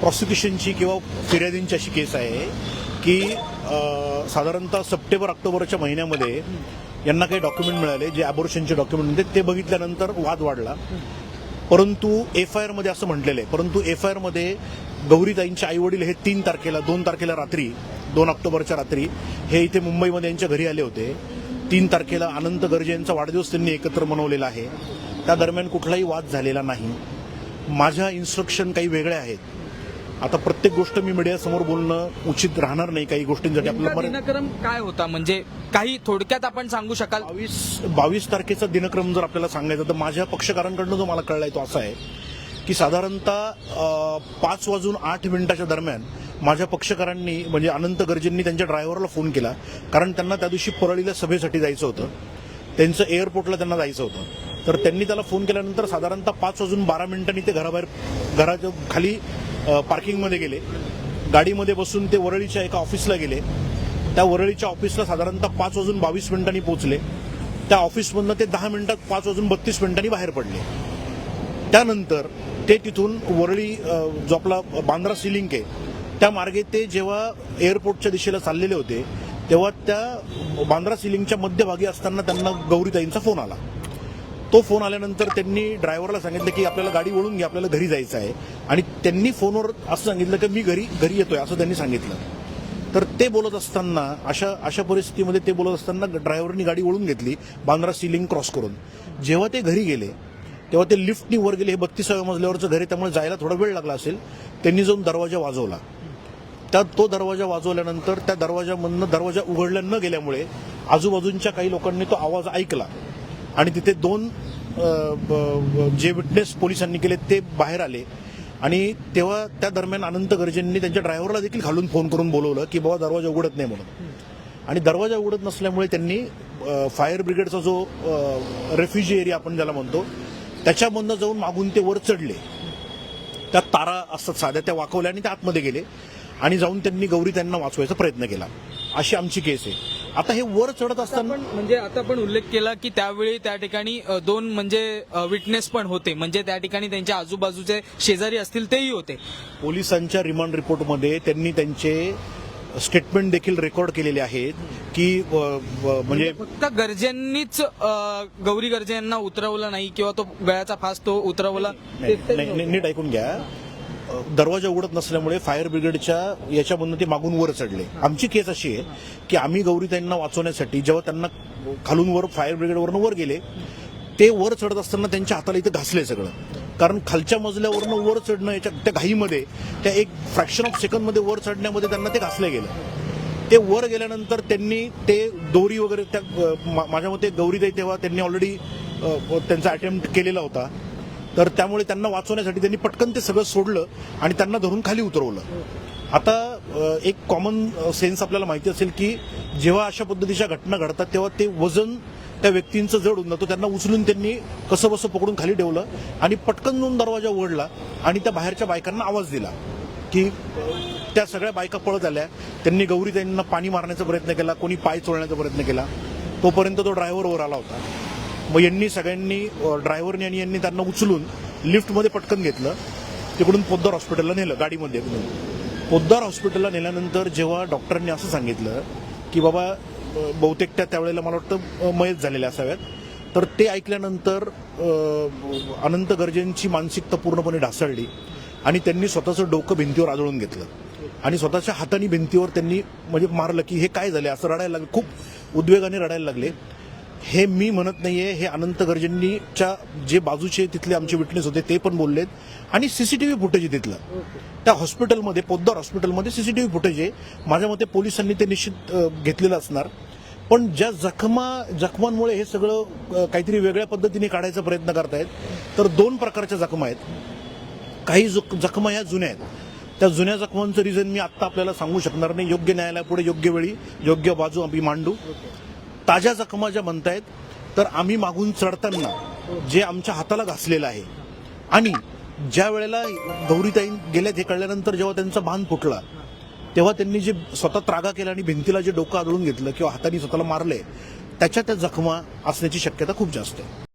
प्रॉसिक्युशनची किंवा फिर्यादींची अशी केस आहे की साधारणतः सप्टेंबर ऑक्टोबरच्या महिन्यामध्ये यांना काही डॉक्युमेंट मिळाले जे अबोर्शनचे डॉक्युमेंट होते ते बघितल्यानंतर वाद वाढला. परंतु एफ आय आरमध्ये असं म्हटलेलं आहे. परंतु एफ आय आरमध्ये गौरीताईंचे आई वडील हे तीन तारखेला दोन तारखेला रात्री दोन ऑक्टोबरच्या रात्री हे इथे मुंबईमध्ये यांच्या घरी आले होते. तीन तारखेला अनंत गर्जे यांचा वाढदिवस त्यांनी एकत्र मनवलेला आहे. त्या दरम्यान कुठलाही वाद झालेला नाही. माझ्या इन्स्ट्रक्शन काही वेगळ्या आहेत. आता प्रत्येक गोष्ट मी मीडियासमोर बोलणं उचित राहणार नाही काही गोष्टींसाठी. आपल्याला दिनक्रम काय होता? म्हणजे काही थोडक्यात आपण सांगू शकाल? बावीस बावीस तारखेचा दिनक्रम जर आपल्याला सांगायचा तर माझ्या पक्षकारांकडनं जो मला कळलाय तो असा आहे की साधारणतः पाच वाजून आठ मिनिटाच्या दरम्यान माझ्या पक्षकारांनी म्हणजे अनंत गर्जेंनी त्यांच्या ड्रायव्हरला फोन केला. कारण त्यांना त्या दिवशी परळीला सभेसाठी जायचं होतं. त्यांचं एअरपोर्टला त्यांना जायचं होतं. तर त्यांनी त्याला फोन केल्यानंतर साधारणतः पाच वाजून बारा मिनिटांनी ते घराबाहेर घराच्या खाली पार्किंगमध्ये गेले. गाडीमध्ये बसून ते वरळीच्या एका ऑफिसला गेले. त्या वरळीच्या ऑफिसला साधारणतः पाच वाजून बावीस मिनिटांनी पोहोचले. त्या ऑफिसमधनं ते दहा मिनिटात पाच वाजून बत्तीस मिनिटांनी बाहेर पडले. त्यानंतर ते तिथून वरळी जो आपला बांद्रा सिलिंक आहे त्या मार्गे ते जेव्हा एअरपोर्टच्या दिशेला चाललेले होते तेव्हा त्या बांद्रा सिलिंगच्या मध्यभागी असताना त्यांना गौरीताईंचा फोन आला. तो फोन आल्यानंतर त्यांनी ड्रायव्हरला सांगितलं की आपल्याला गाडी वळून घे आपल्याला घरी जायचं आहे. आणि त्यांनी फोनवर असं सांगितलं की मी घरी घरी येतोय असं त्यांनी सांगितलं. तर ते बोलत असताना अशा अशा परिस्थितीमध्ये ते बोलत असताना ड्रायव्हरनी गाडी वळून घेतली बांद्रा सिलिंग क्रॉस करून. जेव्हा ते घरी गेले तेव्हा ते लिफ्टनी वर गेले हे बत्तीसाव्या मजल्यावरचं घर आहे त्यामुळे जायला थोडा वेळ लागला असेल त्यांनी जाऊन दरवाजा वाजवला. त्या तो दरवाजा वाजवल्यानंतर त्या दरवाजामधनं दरवाजा उघडल्या न गेल्यामुळे आजूबाजूंच्या काही लोकांनी तो आवाज ऐकला. आणि तिथे दोन ब- जे विटनेस पोलिसांनी केले ते बाहेर आले. आणि तेव्हा त्या दरम्यान अनंत गर्जेंनी त्यांच्या ड्रायव्हरला देखील खालून फोन करून बोलवलं की बाबा दरवाजा उघडत नाही म्हणून. आणि दरवाजा उघडत नसल्यामुळे त्यांनी फायर ब्रिगेडचा जो रेफ्युजी एरिया आपण ज्याला म्हणतो त्याच्यामधनं जाऊन मागून ते वर चढले. त्या तारा असतात साध्या त्या वाकवल्या आणि त्या आतमध्ये गेले. आणि जाऊन त्यांनी गौरी त्यांना वाचवायचा प्रयत्न केला. अशी आमची केस आहे. आता हे वर चढत असताना म्हणजे आता आपण उल्लेख केला की त्यावेळी त्या ठिकाणी दोन म्हणजे विटनेस पण होते. म्हणजे त्या ठिकाणी त्यांच्या आजूबाजूचे शेजारी असतील तेही होते. पोलिसांच्या रिमांड रिपोर्टमध्ये त्यांनी त्यांचे स्टेटमेंट देखील रेकॉर्ड केलेले आहेत की अ, म्हणजे फक्त गरजेंनीच गौरी गरजे यांना उतरवलं नाही किंवा तो गळ्याचा फास तो उतरवला नीट ऐकून घ्या. दरवाजा उघडत नसल्यामुळे फायर ब्रिगेडच्या याच्यामधून ते मागून वर चढले. आमची केस अशी आहे की आम्ही गौरीताईंना वाचवण्यासाठी जेव्हा त्यांना खालून वर फायर ब्रिगेडवरनं वर गेले ते वर चढत असताना त्यांच्या हाताला इथं घासले सगळं. कारण खालच्या मजल्यावरनं वर चढणं याच्या त्या घाईमध्ये त्या एक फ्रॅक्शन ऑफ सेकंदमध्ये वर चढण्यामध्ये त्यांना ते घासलं गेलं. ते वर गेल्यानंतर त्यांनी ते दोरी वगैरे त्या मा- माझ्या मते गौरीताई तेव्हा त्यांनी ऑलरेडी त्यांचा अटेम्प्ट केलेला होता. तर त्यामुळे त्यांना वाचवण्यासाठी त्यांनी पटकन ते सगळं सोडलं आणि त्यांना धरून खाली उतरवलं. आता एक कॉमन सेन्स आपल्याला माहिती असेल की जेव्हा अशा पद्धतीच्या घटना घडतात तेव्हा ते वजन त्या व्यक्तींचं जड होऊन जातो. त्यांना उचलून त्यांनी कसं बसं पकडून खाली ठेवलं आणि पटकन जाऊन दरवाजा उघडला आणि त्या बाहेरच्या बायकांना आवाज दिला की त्या सगळ्या बायका पळत आल्या. त्यांनी गौरी त्यांना पाणी मारण्याचा प्रयत्न केला कोणी पाय चोळण्याचा प्रयत्न केला. तोपर्यंत तो ड्रायव्हर वर आला होता. मग यांनी सगळ्यांनी ड्रायव्हरने आणि यांनी त्यांना उचलून लिफ्टमध्ये पटकन घेतलं. तिकडून पोद्दार हॉस्पिटलला नेलं गाडीमध्ये. पोद्दार हॉस्पिटलला नेल्यानंतर जेव्हा डॉक्टरांनी असं सांगितलं की बाबा बहुतेक त्या त्यावेळेला मला वाटतं मयत झालेल्या असाव्यात. तर ते ऐकल्यानंतर अनंत गर्जेंची मानसिकता पूर्णपणे ढासळली आणि त्यांनी स्वतःचं डोकं भिंतीवर आदळून घेतलं. आणि स्वतःच्या हाताने भिंतीवर त्यांनी म्हणजे मारलं की हे काय झाले असं रडायला लागले. खूप उद्वेगाने रडायला लागले. हे मी म्हणत नाहीये हे अनंत गर्जेंनीच्या जे बाजूचे तिथले आमचे विटनेस होते ते पण बोललेत. आणि सीसीटीव्ही फुटेज तिथलं. त्या हॉस्पिटलमध्ये पोद्दार हॉस्पिटलमध्ये सीसीटीव्ही फुटेज आहे. माझ्या मते पोलिसांनी ते निश्चित घेतलेलं असणार. पण ज्या जखमा जखमांमुळे हे सगळं काहीतरी वेगळ्या पद्धतीने काढायचा प्रयत्न करतायत तर दोन प्रकारच्या जखमा आहेत. काही जख- जखमा ह्या जुन्या आहेत. त्या जुन्या जखमांचं रिझन मी आत्ता आपल्याला सांगू शकणार नाही. योग्य न्यायालयापुढे योग्य वेळी योग्य बाजू आम्ही मांडू. ताज्या जखमा ज्या म्हणतायत तर आम्ही मागून चढताना जे आमच्या हाताला घासलेलं आहे आणि ज्या वेळेला गौरीताई गेल्यात हे कळल्यानंतर जेव्हा त्यांचा बांध फुटला तेव्हा त्यांनी जे स्वतः त्रागा केला आणि भिंतीला जे डोकं आदळून घेतलं किंवा हाताने स्वतःला मारले त्याच्या त्या जखमा असण्याची शक्यता खूप जास्त आहे.